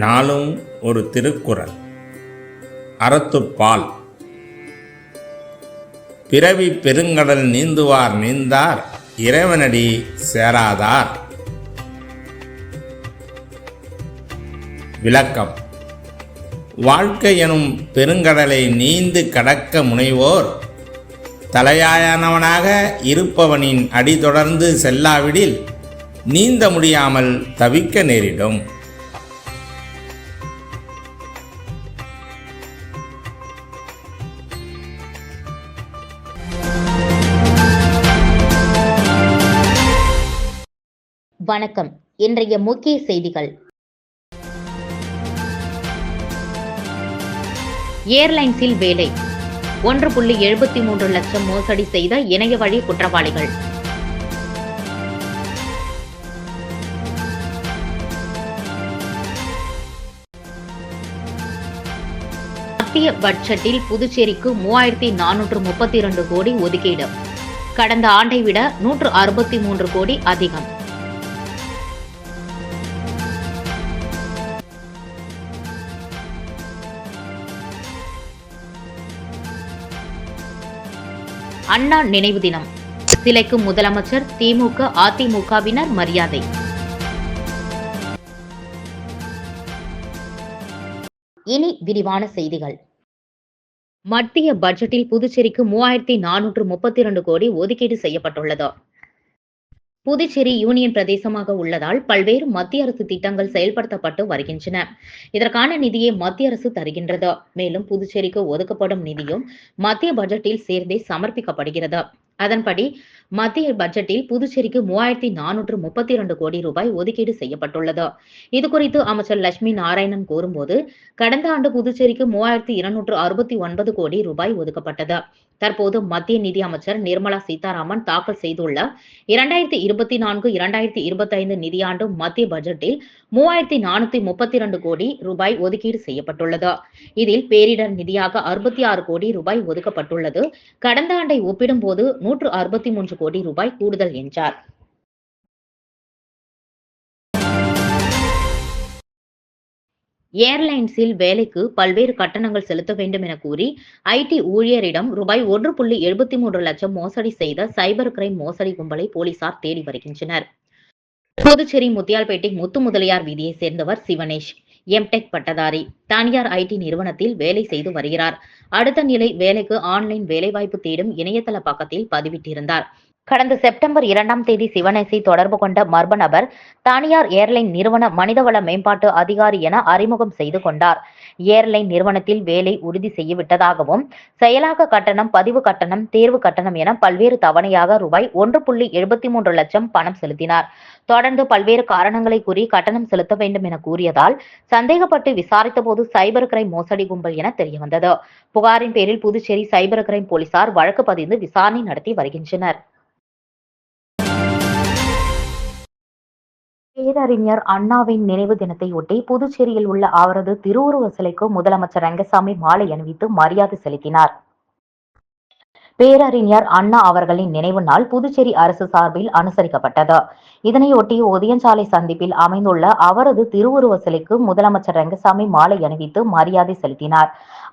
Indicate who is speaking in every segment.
Speaker 1: நாளும் ஒரு திருக்குறள் அறத்துப்பால் பிறவி பெருங்கடல் நீந்துவார் நீந்தார் இறைவனடி சேராதார் விளக்கம் வாழ்க்கை எனும் பெருங்கடலை நீந்து கடக்க முனைவோர் தலையாயானவனாக இருப்பவனின் அடி தொடர்ந்து செல்லாவிடில் நீந்த முடியாமல் தவிக்க நேரிடும்
Speaker 2: வணக்கம் இன்றைய முக்கிய செய்திகள் ஏர்லைன்ஸில் வேலை ஒன்று புள்ளி எழுபத்தி மூன்று லட்சம் மோசடி செய்த இணைய வழி குற்றவாளிகள் மத்திய பட்ஜெட்டில் புதுச்சேரிக்கு மூவாயிரத்தி நானூற்று முப்பத்தி இரண்டு கோடி ஒதுக்கீடு கடந்த ஆண்டை விட நூற்று அறுபத்தி மூன்று கோடி அதிகம் அண்ணா நினைவு தினம் சிலைக்கு முதலமைச்சர் திமுக அதிமுகவினர் மரியாதை இனி விரிவான செய்திகள் மத்திய பட்ஜெட்டில் புதுச்சேரிக்கு மூவாயிரத்தி நானூற்று முப்பத்தி இரண்டு கோடி ஒதுக்கீடு செய்யப்பட்டுள்ளது புதுச்சேரி யூனியன் பிரதேசமாக உள்ளதால் பல்வேறு மத்திய அரசு திட்டங்கள் செயல்படுத்தப்பட்டு வருகின்றன இதற்கான நிதியை மத்திய அரசு தருகின்றது மேலும் புதுச்சேரிக்கு ஒதுக்கப்படும் நிதியும் மத்திய பட்ஜெட்டில் சேர்ந்தே சமர்ப்பிக்கப்படுகிறது அதன்படி மத்திய பட்ஜெட்டில் புதுச்சேரிக்கு மூவாயிரத்தி நானூற்று முப்பத்தி இரண்டு கோடி ரூபாய் ஒதுக்கீடு செய்யப்பட்டுள்ளது இதுகுறித்து அமைச்சர் லட்சுமி நாராயணன் கூறும்போது கடந்த ஆண்டு புதுச்சேரிக்கு மூவாயிரத்தி இருநூற்று அறுபத்தி ஒன்பது கோடி ரூபாய் ஒதுக்கப்பட்டது தற்போது மத்திய நிதி அமைச்சர் நிர்மலா சீதாராமன் தாக்கல் செய்துள்ள இரண்டாயிரத்தி இருபத்தி நான்கு இரண்டாயிரத்தி இருபத்தி ஐந்து நிதியாண்டு மத்திய பட்ஜெட்டில் மூவாயிரத்தி நானூத்தி முப்பத்தி இரண்டு கோடி ரூபாய் ஒதுக்கீடு செய்யப்பட்டுள்ளது இதில் பேரிடர் நிதியாக அறுபத்தி ஆறு கோடி ரூபாய் ஒதுக்கப்பட்டுள்ளது கடந்த ஆண்டை ஒப்பிடும் போது நூற்று அறுபத்தி மூன்று கோடி ரூபாய் கூடுதல் என்றார் ஏர்லைன்ஸில் வேலைக்கு பல்வேறு கட்டணங்கள் செலுத்த வேண்டும் என கூறி ஐடி ஊழியரிடம் ரூபாய் ஒன்று புள்ளி எழுபத்தி மூன்று லட்சம் மோசடி செய்த சைபர் கிரைம் மோசடி கும்பலை போலீசார் தேடி வருகின்றனர் புதுச்சேரி முத்தியால்பேட்டை முத்து முதலியார் வீதியை சேர்ந்தவர் சிவனேஷ் எம்டெக் பட்டதாரி தனியார் ஐடி நிறுவனத்தில் வேலை செய்து வருகிறார் அடுத்த நிலை வேலைக்கு ஆன்லைன் வேலைவாய்ப்பு தேடும் இணையதள பக்கத்தில் பதிவிட்டிருந்தார் கடந்த செப்டம்பர் இரண்டாம் தேதி சிவனேசை தொடர்பு கொண்ட மர்ம நபர் தனியார் ஏர்லைன் நிறுவன மனிதவள மேம்பாட்டு அதிகாரி என அறிமுகம் செய்து கொண்டார் ஏர்லைன் நிறுவனத்தில் வேலை உறுதி செய்யவிட்டதாகவும் செயலாக்க கட்டணம் பதிவு கட்டணம் தேர்வு கட்டணம் என பல்வேறு தவணையாக ரூபாய் ஒன்று புள்ளி எழுபத்தி மூன்று லட்சம் பணம் செலுத்தினார் தொடர்ந்து பல்வேறு காரணங்களை கூறி கட்டணம் செலுத்த வேண்டும் என கூறியதால் சந்தேகப்பட்டு விசாரித்த போது சைபர் கிரைம் மோசடி கும்பல் என தெரியவந்தது புகாரின் பேரில் புதுச்சேரி சைபர் கிரைம் போலீசார் வழக்கு பதிந்து விசாரணை நடத்தி வருகின்றனர் பேரறிஞர் அண்ணாவின் நினைவு தினத்தை ஒட்டி புதுச்சேரியில் உள்ள அவரது திருவுருவ சிலைக்கு முதலமைச்சர் ரங்கசாமி மாலை அணிவித்து மரியாதை செலுத்தினார் பேரறிஞர் அண்ணா அவர்களின் நினைவு நாள் புதுச்சேரி அரசு சார்பில் அனுசரிக்கப்பட்டது இதனையொட்டி ஒதியஞ்சாலை சந்திப்பில் அமைந்துள்ள அவரது திருவுருவ சிலைக்கு முதலமைச்சர் ரங்கசாமி மாலை அணிவித்து மரியாதை செலுத்தினார்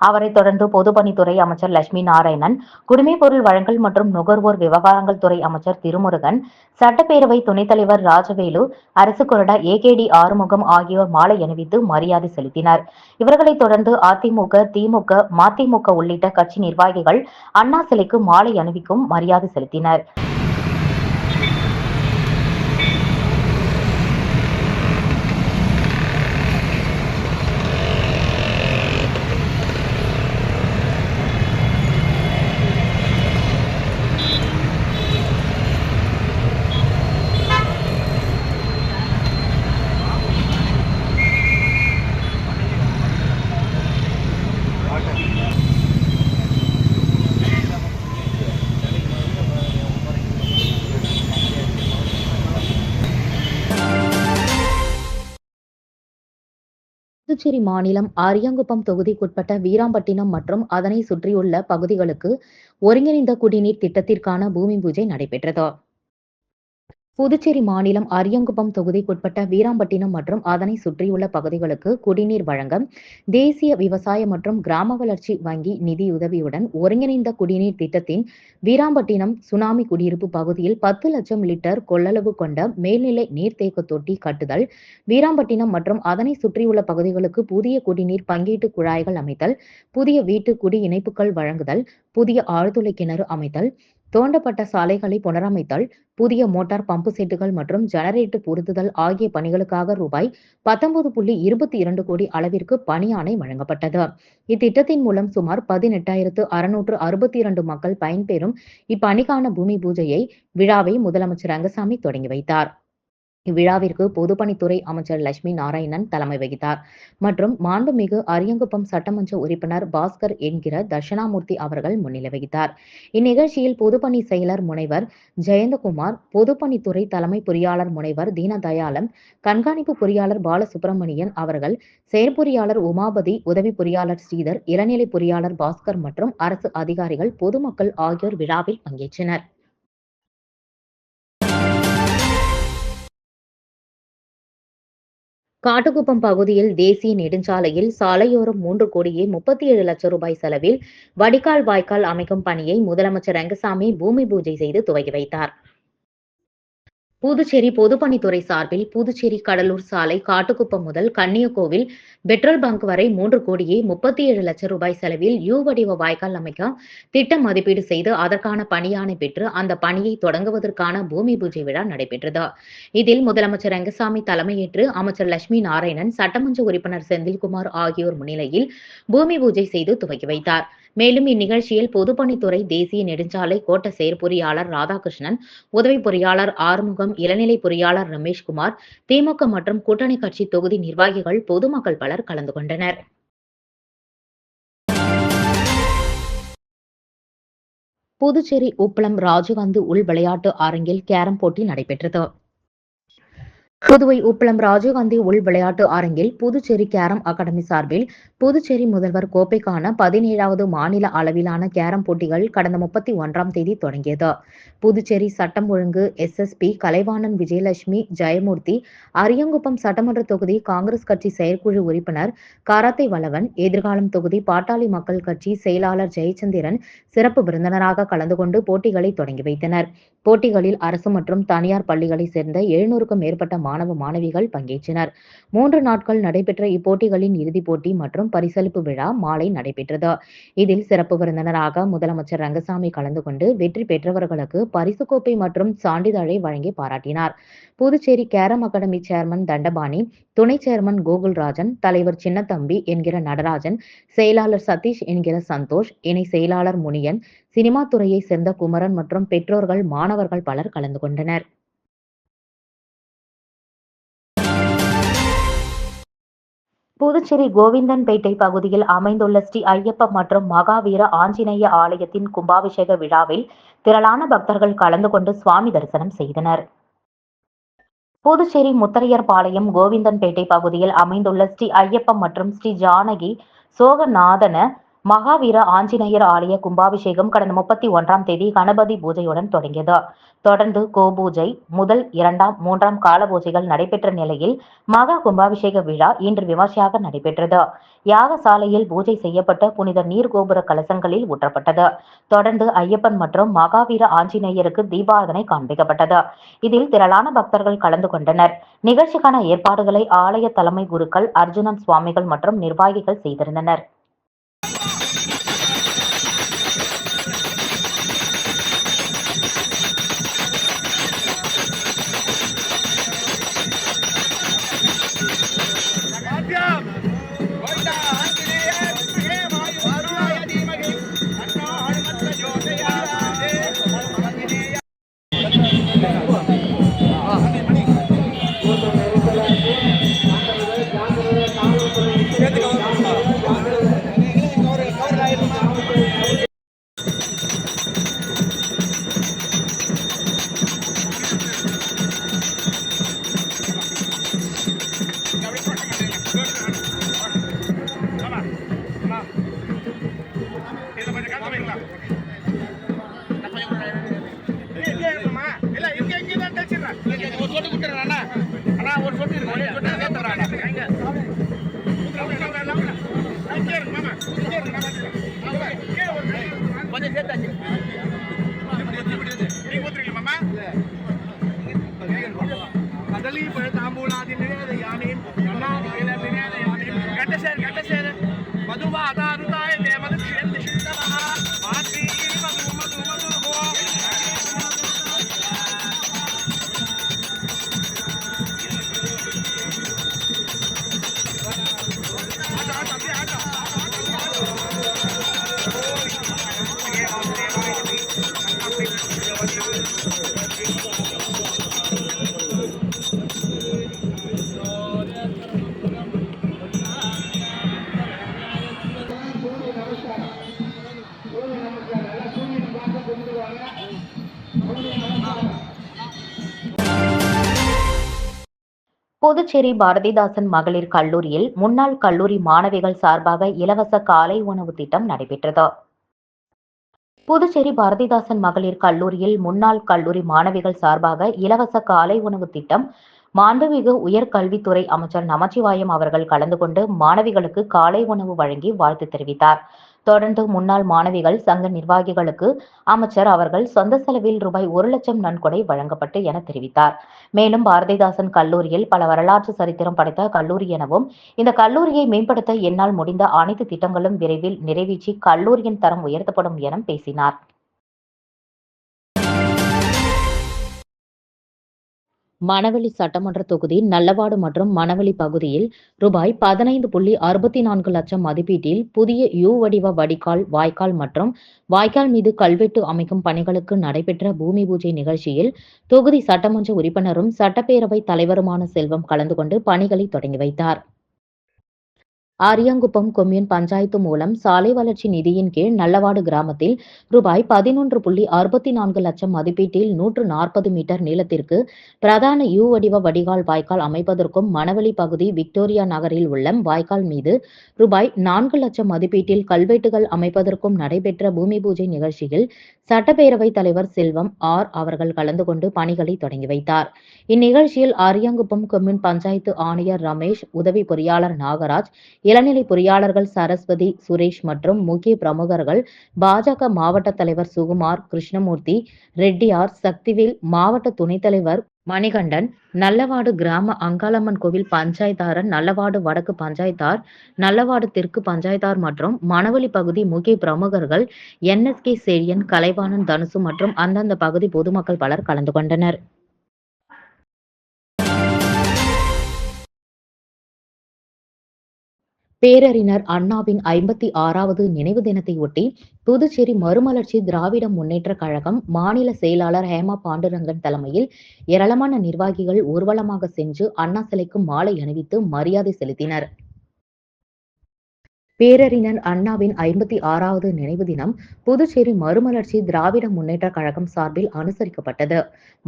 Speaker 2: அவரைத் தொடர்ந்து பொதுப்பணித்துறை அமைச்சர் லட்சுமி நாராயணன் குடிமைப்பொருள் வழங்கல் மற்றும் நுகர்வோர் விவகாரங்கள் துறை அமைச்சர் திருமுருகன் சட்டப்பேரவை துணைத் தலைவர் ராஜவேலு அரசு கொறடா ஏ கே டி ஆறுமுகம் ஆகியோர் மாலை அணிவித்து மரியாதை செலுத்தினர் இவர்களைத் தொடர்ந்து அதிமுக திமுக மதிமுக உள்ளிட்ட கட்சி நிர்வாகிகள் அண்ணா சிலைக்கு மாலை அணிவிக்கும் மரியாதை செலுத்தினர் புதுச்சேரி மாநிலம் ஆரியங்குப்பம் தொகுதிக்குட்பட்ட வீராம்பட்டினம் மற்றும் அதனை சுற்றியுள்ள பகுதிகளுக்கு ஒருங்கிணைந்த குடிநீர் திட்டத்திற்கான பூமி பூஜை நடைபெற்றது புதுச்சேரி மாநிலம் அரியங்குப்பம் தொகுதிக்குட்பட்ட வீராம்பட்டினம் மற்றும் அதனை சுற்றியுள்ள பகுதிகளுக்கு குடிநீர் வழங்க தேசிய விவசாய மற்றும் கிராம வளர்ச்சி வங்கி நிதியுதவியுடன் ஒருங்கிணைந்த குடிநீர் திட்டத்தின் வீராம்பட்டினம் சுனாமி குடியிருப்பு பகுதியில் பத்து லட்சம் லிட்டர் கொள்ளளவு கொண்ட மேல்நிலை நீர்த்தேக்க தொட்டி கட்டுதல் வீராம்பட்டினம் மற்றும் அதனை சுற்றியுள்ள பகுதிகளுக்கு புதிய குடிநீர் பங்கீட்டு குழாய்கள் அமைத்தல் புதிய வீட்டு குடி இணைப்புகள் வழங்குதல் புதிய ஆழ்துளை கிணறு அமைத்தல் தோண்டப்பட்ட சாலைகளை புனரமைத்தல் புதிய மோட்டார் பம்பு செட்டுகள் மற்றும் ஜெனரேட்டர் பொருத்துதல் ஆகிய பணிகளுக்காக ரூபாய் பத்தொன்பது புள்ளி இருபத்தி இரண்டு கோடி அளவிற்கு பணியானை வழங்கப்பட்டது இத்திட்டத்தின் மூலம் சுமார் பதினெட்டாயிரத்து அறுநூற்று அறுபத்தி இரண்டு மக்கள் பயன்பெறும் இப்பணிக்கான பூமி பூஜையை விழாவை முதலமைச்சர் ரங்கசாமி தொடங்கி வைத்தார் இவ்விழாவிற்கு பொதுப்பணித்துறை அமைச்சர் லட்சுமி நாராயணன் தலைமை வகித்தார் மற்றும் மாண்புமிகு அரியங்குப்பம் சட்டமன்ற உறுப்பினர் பாஸ்கர் என்கிற தர்ஷனாமூர்த்தி அவர்கள் முன்னிலை வகித்தார் இந்நிகழ்ச்சியில் பொதுப்பணி செயலர் முனைவர் ஜெயந்தகுமார் பொதுப்பணித்துறை தலைமை பொறியாளர் முனைவர் தீனதயாளன் கண்காணிப்பு பொறியாளர் பாலசுப்ரமணியன் அவர்கள் செயற்பொறியாளர் உமாபதி உதவி பொறியாளர் ஸ்ரீதர் இளநிலை பொறியாளர் பாஸ்கர் மற்றும் அரசு அதிகாரிகள் பொதுமக்கள் ஆகியோர் விழாவில் பங்கேற்றனர் காட்டுக்குப்பம் பகுதியில் தேசிய நெடுஞ்சாலையில் சாலையோரம் மூன்று கோடியே முப்பத்தி ஏழு லட்சம் ரூபாய் செலவில் வடிகால் வாய்க்கால் அமைக்கும் பணியை முதலமைச்சர் ரங்கசாமி பூமி பூஜை செய்து துவக்கி வைத்தார் புதுச்சேரி பொதுப்பணித்துறை சார்பில் புதுச்சேரி கடலூர் சாலை காட்டுக்குப்பம் முதல் கன்னியகோவில் பெட்ரோல் பங்க் வரை மூன்று கோடியே முப்பத்தி ஏழு லட்சம் ரூபாய் செலவில் யூ வடிவ வாய்க்கால் அமைக்க திட்ட மதிப்பீடு செய்து அதற்கான பணியானை பெற்று அந்த பணியை தொடங்குவதற்கான பூமி பூஜை விழா நடைபெற்றது இதில் முதலமைச்சர் ரங்கசாமி தலைமையேற்று அமைச்சர் லட்சுமி நாராயணன் சட்டமன்ற உறுப்பினர் செந்தில்குமார் ஆகியோர் முன்னிலையில் பூமி பூஜை செய்து துவக்கி வைத்தார் மேலும் இந்நிகழ்ச்சியில் பொதுப்பணித்துறை தேசிய நெடுஞ்சாலை கோட்ட செயற்பொறியாளர் ராதாகிருஷ்ணன் உதவி பொறியாளர் ஆறுமுகம் இளநிலை பொறியாளர் ரமேஷ்குமார் திமுக மற்றும் கூட்டணி கட்சி தொகுதி நிர்வாகிகள் பொதுமக்கள் பலர் கலந்து கொண்டனர் புதுச்சேரி உப்பளம் ராஜீவ்காந்தி உள் விளையாட்டு அரங்கில் கேரம் போட்டி நடைபெற்றது புதுவை உப்பளம் ராஜீவ்காந்தி உள் விளையாட்டு அரங்கில் புதுச்சேரி கேரம் அகாடமி சார்பில் புதுச்சேரி முதல்வர் கோப்பைக்கான பதினேழாவது மாநில அளவிலான கேரம் போட்டிகள் கடந்த முப்பத்தி ஒன்றாம் தேதி தொடங்கியது புதுச்சேரி சட்டம் ஒழுங்கு எஸ்எஸ்பி கலைவாணன் விஜயலட்சுமி ஜெயமூர்த்தி அரியங்குப்பம் சட்டமன்ற தொகுதி காங்கிரஸ் கட்சி செயற்குழு உறுப்பினர் காராத்தை வளவன் எதிர்காலம் தொகுதி பாட்டாளி மக்கள் கட்சி செயலாளர் ஜெயச்சந்திரன் சிறப்பு விருந்தினராக கலந்து கொண்டு போட்டிகளை தொடங்கி வைத்தனர் போட்டிகளில் அரசு மற்றும் தனியார் பள்ளிகளைச் சேர்ந்த எழுநூறுக்கும் மேற்பட்ட மாணவ மாணவிகள் பங்கேற்றனர் மூன்று நாட்கள் நடைபெற்ற இப்போட்டிகளின் இறுதிப் போட்டி மற்றும் பரிசளிப்பு விழா மாலை நடைபெற்றது இதில் சிறப்பு விருந்தினராக முதலமைச்சர் ரங்கசாமி கலந்து கொண்டு வெற்றி பெற்றவர்களுக்கு பரிசு கோப்பை மற்றும் சான்றிதழை வழங்கி பாராட்டினார் Puducherry carrom academy chairman Dhandapani துணை சேர்மன் கோகுல்ராஜன் தலைவர் சின்னத்தம்பி என்கிற நடராஜன் செயலாளர் சதீஷ் என்கிற சந்தோஷ் இணை செயலாளர் முனியன் சினிமா துறையை சேர்ந்த குமரன் மற்றும் பெற்றோர்கள் மாணவர்கள் பலர் கலந்து கொண்டனர் புதுச்சேரி கோவிந்தன்பேட்டை பகுதியில் அமைந்துள்ள ஸ்ரீ ஐயப்ப மற்றும் மகாவீர ஆஞ்சநேய ஆலயத்தின் கும்பாபிஷேக விழாவில் திரளான பக்தர்கள் கலந்து கொண்டு சுவாமி தரிசனம் செய்தனர் புதுச்சேரி முத்தரையர் பாளையம் கோவிந்தன்பேட்டை பகுதியில் அமைந்துள்ள ஸ்ரீ ஐயப்ப மற்றும் ஸ்ரீ ஜானகி சோகநாதன மகாவீர ஆஞ்சநேயர் ஆலய கும்பாபிஷேகம் கடந்த முப்பத்தி ஒன்றாம் தேதி கணபதி பூஜையுடன் தொடங்கியது தொடர்ந்து கோபூஜை முதல் இரண்டாம் மூன்றாம் கால பூஜைகள் நடைபெற்ற நிலையில் மகா கும்பாபிஷேக விழா இன்று விமர்சையாக நடைபெற்றது யாகசாலையில் பூஜை செய்யப்பட்ட புனித நீர் கோபுர கலசங்களில் ஊற்றப்பட்டது தொடர்ந்து ஐயப்பன் மற்றும் மகாவீர ஆஞ்சநேயருக்கு தீபாதனை காண்பிக்கப்பட்டது இதில் திரளான பக்தர்கள் கலந்து கொண்டனர் நிகழ்ச்சிக்கான ஏற்பாடுகளை ஆலய தலைமை குருக்கள் அர்ஜுனன் சுவாமிகள் மற்றும் நிர்வாகிகள் செய்திருந்தனர் ஒரு சொட்டு கொடுத்துறேன் அண்ணா அண்ணா ஒரு சொட்டு இருக்கு ஒரு சொட்டு சேர்த்துறேன் அண்ணா கொஞ்சம் சேர்த்தாச்சு புதுச்சேரி பாரதிதாசன் மகளிர் கல்லூரியில் முன்னாள் கல்லூரி மாணவிகள் சார்பாக இலவச காலை உணவு திட்டம் நடைபெற்றது புதுச்சேரி பாரதிதாசன் மகளிர் கல்லூரியில் முன்னாள் கல்லூரி மாணவிகள் சார்பாக இலவச காலை உணவு திட்டம் மாண்புமிகு உயர்கல்வித்துறை அமைச்சர் நமச்சிவாயம் அவர்கள் கலந்து கொண்டு மாணவிகளுக்கு காலை உணவு வழங்கி வாழ்த்து தெரிவித்தார் தொடர்ந்து முன்னாள் மாணவிகள் சங்க நிர்வாகிகளுக்கு அமைச்சர் அவர்கள் சொந்த செலவில் ரூபாய் ஒரு லட்சம் நன்கொடை வழங்கப்பட்டு என தெரிவித்தார் மேலும் பாரதிதாசன் கல்லூரியில் பல வரலாற்று சரித்திரம் படைத்த கல்லூரி எனவும் இந்த கல்லூரியை மேம்படுத்த என்னால் முடிந்த அனைத்து திட்டங்களும் விரைவில் நிறைவேற்றி கல்லூரியின் தரம் உயர்த்தப்படும் என பேசினார் மணவெளி சட்டமன்ற தொகுதி நல்லவாடு மற்றும் மணவெளி பகுதியில் ரூபாய் பதினைந்து புள்ளி அறுபத்தி நான்கு லட்சம் மதிப்பீட்டில் புதிய யூ வடிவ வடிகால் வாய்க்கால் மற்றும் வாய்க்கால் மீது கல்வெட்டு அமைக்கும் பணிகளுக்கு நடைபெற்ற பூமி பூஜை நிகழ்ச்சியில் தொகுதி சட்டமன்ற உறுப்பினரும் சட்டப்பேரவை தலைவருமான செல்வம் கலந்து கொண்டு பணிகளை தொடங்கி வைத்தார் ஆரியாங்குப்பம் கொம்யூன் பஞ்சாயத்து மூலம் சாலை வளர்ச்சி நிதியின் கீழ் நல்லவாடு கிராமத்தில் ரூபாய் பதினொன்று புள்ளி அறுபத்தி நான்கு லட்சம் மதிப்பீட்டில் நூற்று நாற்பது மீட்டர் நீளத்திற்கு பிரதான யூ வடிவ வடிகால் வாய்க்கால் அமைப்பதற்கும் மணவெளி பகுதி விக்டோரியா நகரில் உள்ள வாய்க்கால் மீது ரூபாய் நான்கு லட்சம் மதிப்பீட்டில் கல்வெட்டுகள் அமைப்பதற்கும் நடைபெற்ற பூமி பூஜை நிகழ்ச்சியில் சட்டப்பேரவைத் தலைவர் செல்வம் ஆர் அவர்கள் கலந்து கொண்டு பணிகளை தொடங்கி வைத்தார் இந்நிகழ்ச்சியில் ஆரியாங்குப்பம் கொம்யூன் பஞ்சாயத்து ஆணையர் ரமேஷ் உதவி பொறியாளர் நாகராஜ் இளநிலை பொறியாளர்கள் சரஸ்வதி சுரேஷ் மற்றும் முக்கிய பிரமுகர்கள் பாஜக மாவட்ட தலைவர் சுகுமார் கிருஷ்ணமூர்த்தி ரெட்டியார் சக்திவேல் மாவட்ட துணைத் தலைவர் மணிகண்டன் நல்லவாடு கிராம அங்காளம்மன் கோவில் பஞ்சாயத்தாரன் நல்லவாடு வடக்கு பஞ்சாயத்தார் நல்லவாடு தெற்கு பஞ்சாயத்தார் மற்றும் மணவழி பகுதி முக்கிய பிரமுகர்கள் என்எஸ்கே செழியன் கலைவாணன் தனுசு மற்றும் அந்தந்த பகுதி பொதுமக்கள் பலர் கலந்து கொண்டனர் பேரறிஞர் அண்ணாவின் ஐம்பத்தி ஆறாவது நினைவு தினத்தை ஒட்டி புதுச்சேரி மறுமலர்ச்சி திராவிட முன்னேற்ற கழகம் மாநில செயலாளர் ஹேமா பாண்டுரங்கன் தலைமையில் ஏராளமான நிர்வாகிகள் ஊர்வலமாக சென்று அண்ணா சிலைக்கு மாலை அணிவித்து மரியாதை செலுத்தினர் பேரறிஞர் அண்ணாவின் ஐம்பத்தி ஆறாவது நினைவு தினம் புதுச்சேரி மறுமலர்ச்சி திராவிட முன்னேற்ற கழகம் சார்பில் அனுசரிக்கப்பட்டது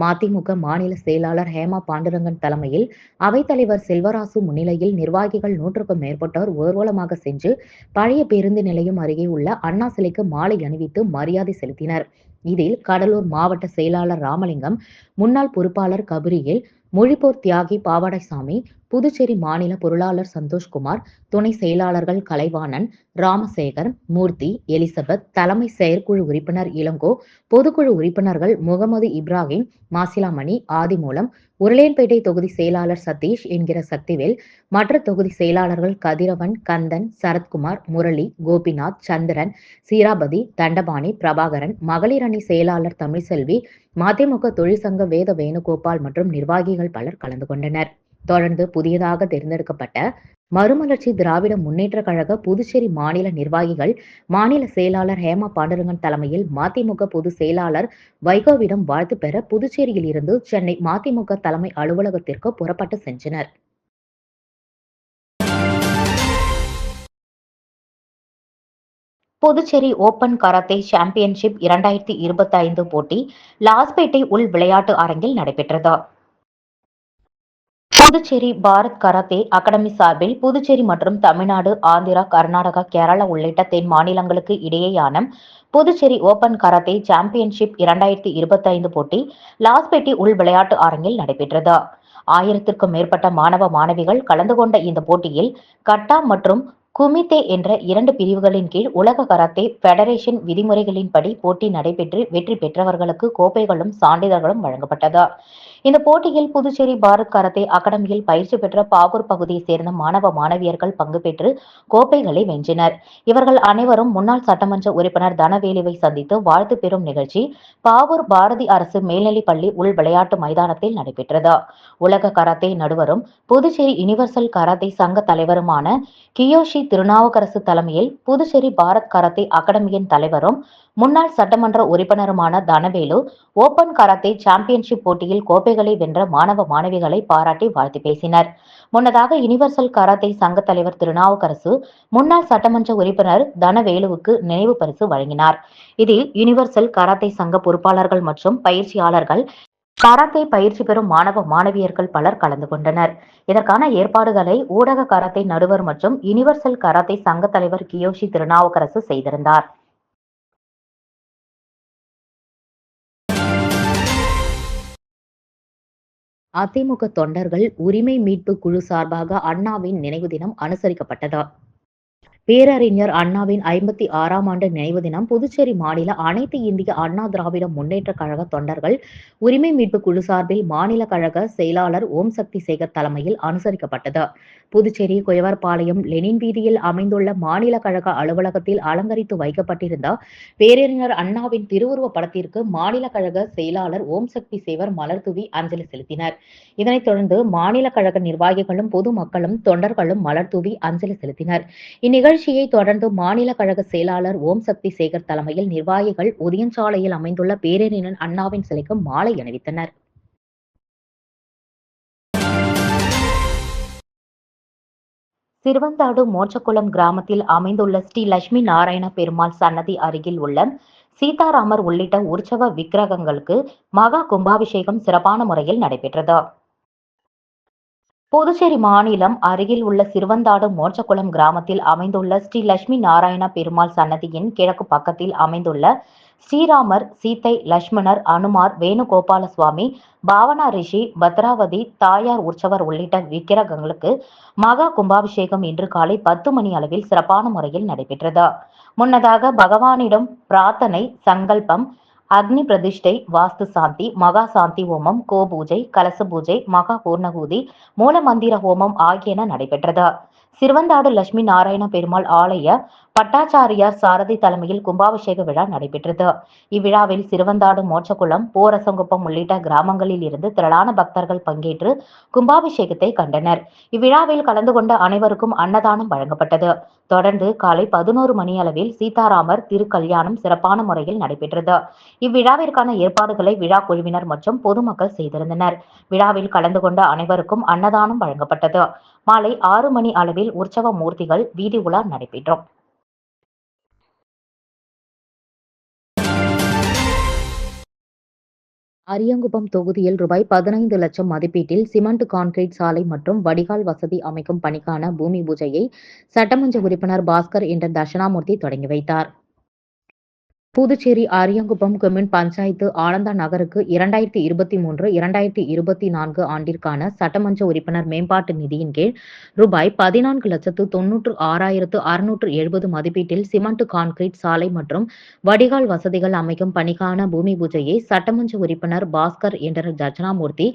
Speaker 2: மதிமுக மாநில செயலாளர் ஹேமா பாண்டுரங்கன் தலைமையில் அவைத்தலைவர் செல்வராசு முன்னிலையில் நிர்வாகிகள் நூற்றுக்கும் மேற்பட்டோர் ஊர்வலமாக சென்று பழைய பேருந்து நிலையம் அருகே உள்ள அண்ணா சிலைக்கு மாலை அணிவித்து மரியாதை செலுத்தினர் இதில் கடலூர் மாவட்ட செயலாளர் ராமலிங்கம் முன்னாள் பொறுப்பாளர் கபிரியில் மொழிப்போர் தியாகி பாவாடைசாமி புதுச்சேரி மாநில பொருளாளர் சந்தோஷ்குமார் துணை செயலாளர்கள் கலைவாணன் ராமசேகர் மூர்த்தி எலிசபெத் தலைமை செயற்குழு உறுப்பினர் இளங்கோ பொதுக்குழு உறுப்பினர்கள் முகமது இப்ராஹிம் மாசிலாமணி ஆதிமூலம் உருளையன்பேட்டை தொகுதி செயலாளர் சதீஷ் என்கிற சக்திவேல் மற்ற தொகுதி செயலாளர்கள் கதிரவன் கந்தன் சரத்குமார் முரளி கோபிநாத் சந்திரன் சீராபதி தண்டபாணி பிரபாகரன் மகளிர் அணி செயலாளர் தமிழ்செல்வி மதிமுக தொழிற்சங்க வேத வேணுகோபால் மற்றும் நிர்வாகிகள் பலர் கலந்து கொண்டனர் தொடர்ந்து புதியதாக தேர்ந்தெடுக்கப்பட்ட மறுமலர்ச்சி திராவிட முன்னேற்ற கழக புதுச்சேரி மாநில நிர்வாகிகள் மாநில செயலாளர் ஹேமா பாண்டரங்கன் தலைமையில் மதிமுக பொதுச் செயலாளர் வைகோவிடம் வாழ்த்து பெற புதுச்சேரியில் இருந்து சென்னை மதிமுக தலைமை அலுவலகத்திற்கு புறப்பட்டு சென்றனர் புதுச்சேரி ஓபன் கராத்தே சாம்பியன்ஷிப் இரண்டாயிரத்தி இருபத்தி ஐந்து போட்டி லாஸ்பேட்டை உள் விளையாட்டு அரங்கில் நடைபெற்றது புதுச்சேரி பாரத் கராத்தே அகாடமி சார்பில் புதுச்சேரி மற்றும் தமிழ்நாடு ஆந்திரா கர்நாடகா கேரளா உள்ளிட்ட தென் மாநிலங்களுக்கு இடையேயான புதுச்சேரி ஓபன் கராத்தே சாம்பியன்ஷிப் இரண்டாயிரத்தி இருபத்தைந்து போட்டி லாஸ்பேட்டி உள் விளையாட்டு அரங்கில் நடைபெற்றது ஆயிரத்திற்கும் மேற்பட்ட மாணவ மாணவிகள் கலந்து கொண்ட இந்த போட்டியில் கட்டா மற்றும் குமித்தே என்ற இரண்டு பிரிவுகளின் கீழ் உலக கராத்தே ஃபெடரேஷன் விதிமுறைகளின்படி போட்டி நடைபெற்று வெற்றி பெற்றவர்களுக்கு கோப்பைகளும் சான்றிதழ்களும் வழங்கப்பட்டது இந்த போட்டியில் புதுச்சேரி பாரத் கராத்தே அகாடமியில் பயிற்சி பெற்ற பாகூர் பகுதியைச் சேர்ந்த மாணவ மாணவியர்கள் பங்கு பெற்று கோப்பைகளை வென்றினர் இவர்கள் அனைவரும் முன்னாள் சட்டமன்ற உறுப்பினர் தனவேலுவை சந்தித்து வாழ்த்து பெறும் நிகழ்ச்சி பாவூர் பாரதி அரசு மேல்நிலைப்பள்ளி உள் விளையாட்டு மைதானத்தில் நடைபெற்றது உலக கராத்தே நடுவரும் புதுச்சேரி யூனிவர்சல் கராத்தே சங்க தலைவருமான கியோஷி திருநாவுக்கரசு தலைமையில் புதுச்சேரி பாரத் கராத்தே அகாடமியின் தலைவரும் முன்னாள் சட்டமன்ற உறுப்பினருமான தனவேலு ஓபன் கராத்தே சாம்பியன்ஷிப் போட்டியில் கோப்பைகளை வென்ற மாணவ மாணவிகளை பாராட்டி வாழ்த்து பேசினர் முன்னதாக யுனிவர்சல் கராத்தே சங்க தலைவர் திருநாவுக்கரசு முன்னாள் சட்டமன்ற உறுப்பினர் தனவேலுவுக்கு நினைவு பரிசு வழங்கினார் இதில் யுனிவர்சல் கராத்தே சங்க பொறுப்பாளர்கள் மற்றும் பயிற்சியாளர்கள் கராத்தே பயிற்சி பெறும் மாணவ மாணவியர்கள் பலர் கலந்து கொண்டனர் இதற்கான ஏற்பாடுகளை ஊடக கராத்தே நடுவர் மற்றும் யுனிவர்சல் கராத்தே சங்க தலைவர் கியோஷி திருநாவுக்கரசு செய்திருந்தார் அதிமுக தொண்டர்கள் உரிமை மீட்பு குழு சார்பாக அண்ணாவின் நினைவு தினம் அனுசரிக்கப்பட்டதா பேரறிஞர் அண்ணாவின் ஐம்பத்தி ஆறாம் ஆண்டு நினைவு தினம் புதுச்சேரி மாநில அனைத்து இந்திய அண்ணா திராவிட முன்னேற்ற கழக தொண்டர்கள் உரிமை மீட்பு குழு சார்பில் மாநில கழக செயலாளர் ஓம் சக்தி சேகர் தலைமையில் அனுசரிக்கப்பட்டது புதுச்சேரி குயவர்பாளையம் லெனின் வீதியில் அமைந்துள்ள மாநில கழக அலுவலகத்தில் அலங்கரித்து வைக்கப்பட்டிருந்த பேரறிஞர் அண்ணாவின் திருவுருவ படத்திற்கு மாநில கழக செயலாளர் ஓம் சக்தி சேவர் மலர் தூவி அஞ்சலி செலுத்தினர் இதனைத் தொடர்ந்து மாநில கழக நிர்வாகிகளும் பொதுமக்களும் தொண்டர்களும் மலர் தூவி அஞ்சலி செலுத்தினர் இந்நிகழ்ச்சி நிகழ்ச்சியை தொடர்ந்து மாநில கழக செயலாளர் ஓம் சக்தி சேகர் தலைமையில் நிர்வாகிகள் ஒதியஞ்சாலையில் அமைந்துள்ள பேரறிஞன் அண்ணாவின் சிலைக்கு மாலை அணிவித்தனர் சிறுவந்தாடு மோச்சக்குளம் கிராமத்தில் அமைந்துள்ள ஸ்ரீ லட்சுமி நாராயண பெருமாள் சன்னதி அருகில் உள்ள சீதாராமர் உள்ளிட்ட உற்சவ விக்கிரகங்களுக்கு மகா கும்பாபிஷேகம் சிறப்பான முறையில் நடைபெற்றது புதுச்சேரி மாநிலம் அருகில் உள்ள சிறுவந்தாடு மோட்சக்குளம் கிராமத்தில் அமைந்துள்ள ஸ்ரீ லட்சுமி நாராயண பெருமாள் சன்னதியின் கிழக்கு பக்கத்தில் அமைந்துள்ள ஸ்ரீராமர் சீத்தை லட்சுமணர் அனுமார் வேணுகோபால சுவாமி பாவனா ரிஷி பத்ராவதி தாயார் உற்சவர் உள்ளிட்ட விக்கிரகங்களுக்கு மகா கும்பாபிஷேகம் இன்று காலை பத்து மணி அளவில் சிறப்பான முறையில் நடைபெற்றது முன்னதாக பகவானிடம் பிரார்த்தனை சங்கல்பம் அக்னி பிரதிஷ்டை வாஸ்து சாந்தி மகா சாந்தி ஹோமம் கோபூஜை கலச பூஜை மகா பூர்ணகூதி மூலமந்திர ஹோமம் ஆகியன நடைபெற்றது சிறுவந்தாடு லட்சுமி நாராயண பெருமாள் ஆலய பட்டாச்சாரியார் சாரதி தலைமையில் கும்பாபிஷேக விழா நடைபெற்றது இவ்விழாவில் சிறுவந்தாடு மோட்சக்குளம் போரசங்குப்பம் உள்ளிட்ட கிராமங்களில் இருந்து திரளான பக்தர்கள் பங்கேற்று கும்பாபிஷேகத்தை கண்டனர் இவ்விழாவில் கலந்து கொண்ட அனைவருக்கும் அன்னதானம் வழங்கப்பட்டது தொடர்ந்து காலை பதினோரு மணி அளவில் சீதாராமர் திருக்கல்யாணம் சிறப்பான முறையில் நடைபெற்றது இவ்விழாவிற்கான ஏற்பாடுகளை விழா குழுவினர் மற்றும் பொதுமக்கள் செய்திருந்தனர் விழாவில் கலந்து கொண்ட அனைவருக்கும் அன்னதானம் வழங்கப்பட்டது மாலை ஆறு மணி அளவில் உற்சவ மூர்த்திகள் வீதி உலா நடைபெற்றோம் அரியங்குப்பம் தொகுதியில் ரூபாய் பதினைந்து லட்சம் மதிப்பீட்டில் சிமெண்ட் கான்கிரீட் சாலை மற்றும் வடிகால் வசதி அமைக்கும் பணிக்கான பூமி பூஜையை சட்டமன்ற உறுப்பினர் பாஸ்கர் என்ற தட்சணாமூர்த்தி தொடங்கி வைத்தார் புதுச்சேரி ஆரியங்குப்பம் கொம்யூன் பஞ்சாயத்து ஆனந்தா நகருக்கு இரண்டாயிரத்தி இருபத்தி மூன்று இரண்டாயிரத்தி இருபத்தி நான்கு ஆண்டிற்கான சட்டமன்ற உறுப்பினர் மேம்பாட்டு நிதியின் கீழ் ரூபாய் பதினான்கு லட்சத்து தொன்னூற்று ஆறாயிரத்து அறுநூற்று எழுபது மதிப்பீட்டில் சிமெண்ட் கான்கிரீட் சாலை மற்றும் வடிகால் வசதிகள் அமைக்கும் பணிக்கான பூமி பூஜையை சட்டமன்ற உறுப்பினர் பாஸ்கர் என்ற தட்சணாமூர்த்தி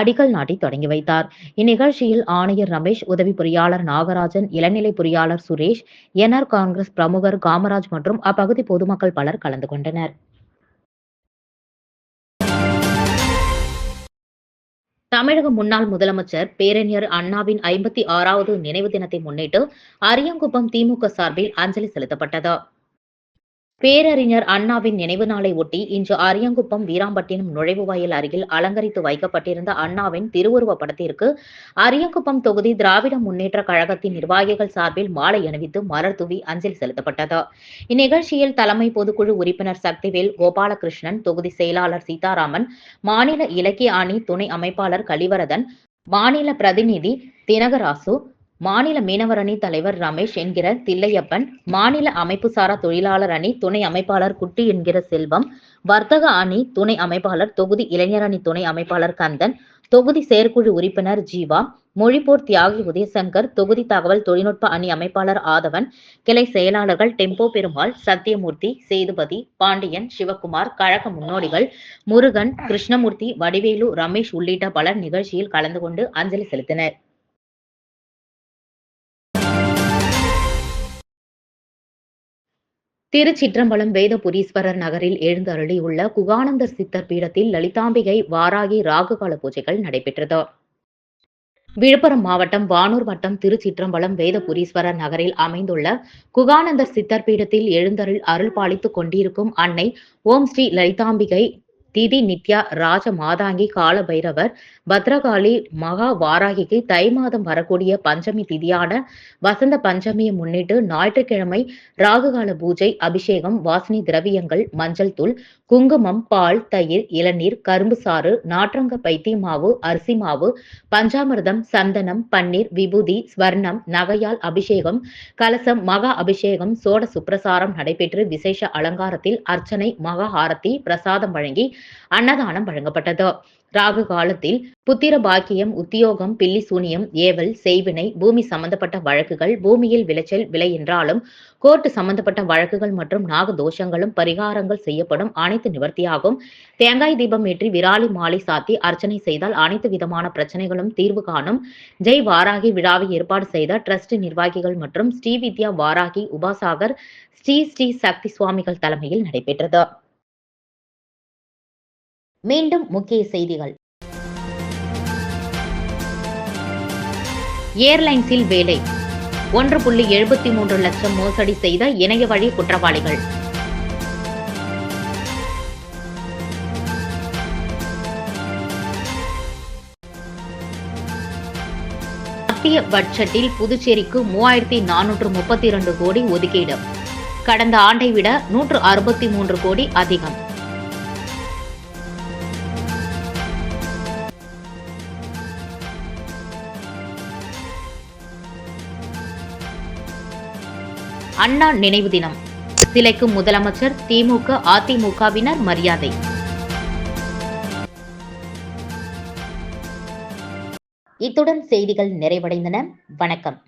Speaker 2: அடிக்கல் நாட்டி தொடங்கி வைத்தார் இந்நிகழ்ச்சியில் ஆணையர் ரமேஷ் உதவி பொறியாளர் நாகராஜன் இளநிலை பொறியாளர் சுரேஷ் என்ஆர் காங்கிரஸ் பிரமுகர் காமராஜ் மற்றும் அப்பகுதி பொதுமக்கள் பலர் கலந்து கொண்டனர் தமிழக முன்னாள் முதலமைச்சர் பேரறிஞர் அண்ணாவின் ஐம்பத்தி ஆறாவது நினைவு தினத்தை முன்னிட்டு அரியங்குப்பம் திமுக சார்பில் அஞ்சலி செலுத்தப்பட்டது பேரறிஞர் அண்ணாவின் நினைவு நாளை ஒட்டி இன்று அரியங்குப்பம் வீராம்பட்டினம் வாயில் அருகில் அலங்கரித்து வைக்கப்பட்டிருந்த அண்ணாவின் திருவுருவ படத்திற்கு அரியங்குப்பம் தொகுதி திராவிட முன்னேற்ற கழகத்தின் நிர்வாகிகள் சார்பில் மாலை அணிவித்து மலர் தூவி அஞ்சலி செலுத்தப்பட்டது இந்நிகழ்ச்சியில் தலைமை பொதுக்குழு உறுப்பினர் சக்திவேல் கோபாலகிருஷ்ணன் தொகுதி செயலாளர் சீதாராமன் மாநில இலக்கிய அணி துணை அமைப்பாளர் கலிவரதன் மாநில பிரதிநிதி தினகராசு மாநில மீனவர் அணி தலைவர் ரமேஷ் என்கிற தில்லையப்பன் மாநில அமைப்பு சாரா தொழிலாளர் அணி துணை அமைப்பாளர் குட்டி என்கிற செல்வம் வர்த்தக அணி துணை அமைப்பாளர் தொகுதி இளைஞர் அணி துணை அமைப்பாளர் கந்தன் தொகுதி செயற்குழு உறுப்பினர் ஜீவா மொழிப்போர் தியாகி உதயசங்கர் தொகுதி தகவல் தொழில்நுட்ப அணி அமைப்பாளர் ஆதவன் கிளை செயலாளர்கள் டெம்போ பெருமாள் சத்தியமூர்த்தி சேதுபதி பாண்டியன் சிவகுமார் கழக முன்னோடிகள் முருகன் கிருஷ்ணமூர்த்தி வடிவேலு ரமேஷ் உள்ளிட்ட பலர் நிகழ்ச்சியில் கலந்து கொண்டு அஞ்சலி செலுத்தினர் திருச்சிற்றம்பலம் வேதபுரீஸ்வரர் நகரில் எழுந்தருளியுள்ள குகானந்தர் சித்தர் பீடத்தில் லலிதாம்பிகை வாராகி ராகுகால பூஜைகள் நடைபெற்றது விழுப்புரம் மாவட்டம் வானூர் வட்டம் திருச்சிற்றம்பலம் வேதபுரீஸ்வரர் நகரில் அமைந்துள்ள குகானந்தர் சித்தர் பீடத்தில் எழுந்தருள் அருள் பாலித்துக் கொண்டிருக்கும் அன்னை ஓம் ஸ்ரீ லலிதாம்பிகை திதி நித்யா ராஜ மாதாங்கி கால பைரவர் பத்ரகாளி மகா வாராகிக்கு தை மாதம் வரக்கூடிய பஞ்சமி திதியான வசந்த பஞ்சமியை முன்னிட்டு ஞாயிற்றுக்கிழமை ராகுகால பூஜை அபிஷேகம் வாசனை திரவியங்கள் மஞ்சள் தூள் குங்குமம் பால் தயிர் இளநீர் கரும்பு சாறு நாற்றங்க பைத்தி மாவு அரிசி மாவு பஞ்சாமிர்தம் சந்தனம் பன்னீர் விபூதி ஸ்வர்ணம் நகையால் அபிஷேகம் கலசம் மகா அபிஷேகம் சோட சுப்பிரசாரம் நடைபெற்று விசேஷ அலங்காரத்தில் அர்ச்சனை மகா ஆரத்தி பிரசாதம் வழங்கி அன்னதானம் வழங்கப்பட்டது ராகு காலத்தில் புத்திர பாக்கியம் உத்தியோகம் பில்லி சூனியம் ஏவல் செய்வினை பூமி சம்பந்தப்பட்ட வழக்குகள் பூமியில் விளைச்சல் விலை என்றாலும் கோர்ட் சம்பந்தப்பட்ட வழக்குகள் மற்றும் நாக தோஷங்களும் பரிகாரங்கள் செய்யப்படும் அனைத்து நிவர்த்தியாகும் தேங்காய் தீபம் ஏற்றி விராலி மாலை சாத்தி அர்ச்சனை செய்தால் அனைத்து விதமான பிரச்சனைகளும் தீர்வு காணும் ஜெய் வாராகி விழாவை ஏற்பாடு செய்த டிரஸ்ட் நிர்வாகிகள் மற்றும் ஸ்ரீ வித்யா வாராகி உபாசாகர் ஸ்ரீ ஸ்ரீ சக்தி சுவாமிகள் தலைமையில் நடைபெற்றது மீண்டும் முக்கிய செய்திகள் ஏர்லைன்ஸில் வேலை ஒன்று புள்ளி எழுபத்தி மூன்று லட்சம் மோசடி செய்த இணைய வழி குற்றவாளிகள் மத்திய பட்ஜெட்டில் புதுச்சேரிக்கு மூவாயிரத்தி நானூற்று முப்பத்தி இரண்டு கோடி ஒதுக்கீடு கடந்த ஆண்டை விட நூற்று அறுபத்தி மூன்று கோடி அதிகம் அண்ணா நினைவு தினம் சிலைக்கு முதலமைச்சர் திமுக அதிமுகவினர் மரியாதை இத்துடன் செய்திகள் நிறைவடைந்தன வணக்கம்